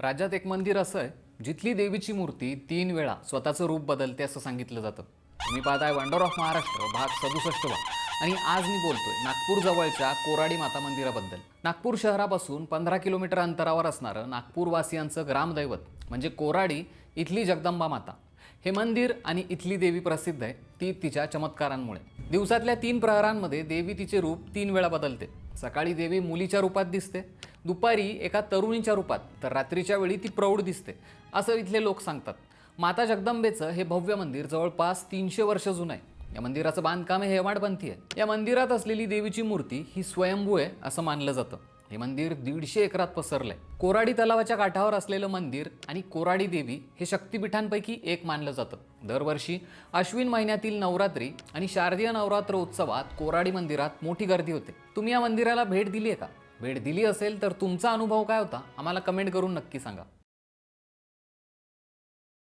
राज्यात एक मंदिर असं आहे जिथली देवीची मूर्ती तीन वेळा स्वतःचं रूप बदलते असं सांगितलं जातं. तुम्ही पाहताय वंडर ऑफ महाराष्ट्र भाग सदुसष्टवा आणि आज मी बोलतोय नागपूर जवळच्या कोराडी माता मंदिराबद्दल. नागपूर शहरापासून पंधरा किलोमीटर अंतरावर असणारं नागपूरवासियांचं ग्रामदैवत म्हणजे कोराडी इथली जगदंबा माता. हे मंदिर आणि इथली देवी प्रसिद्ध आहे ती तिच्या चमत्कारांमुळे. दिवसातल्या तीन प्रहरांमध्ये देवी तिचे रूप तीन वेळा बदलते. सकाळी देवी मुलीच्या रूपात दिसते दुपारी एका तरुणीच्या रूपात तर रात्रीच्या वेळी ती प्रौढ दिसते असं इथले लोक सांगतात. माता जगदंबेचं हे भव्य मंदिर जवळपास तीनशे वर्ष जुनं आहे. या मंदिराचं बांधकाम हे हेमाडपंथी आहे. या मंदिरात असलेली देवीची मूर्ती ही स्वयंभू आहे असं मानलं जातं. हे मंदिर दीडशे एकरात पसरलंय. कोराडी तलावाच्या काठावर असलेलं मंदिर आणि कोराडी देवी हे शक्तिपीठांपैकी एक मानलं जातं. दरवर्षी अश्विन महिन्यातील नवरात्री आणि शारदीय नवरात्र उत्सवात कोराडी मंदिरात मोठी गर्दी होते. तुम्ही या मंदिराला भेट दिली आहे का? भेट दिली असेल तर तुमचा अनुभव काय होता? आम्हाला कमेंट करून नक्की सांगा.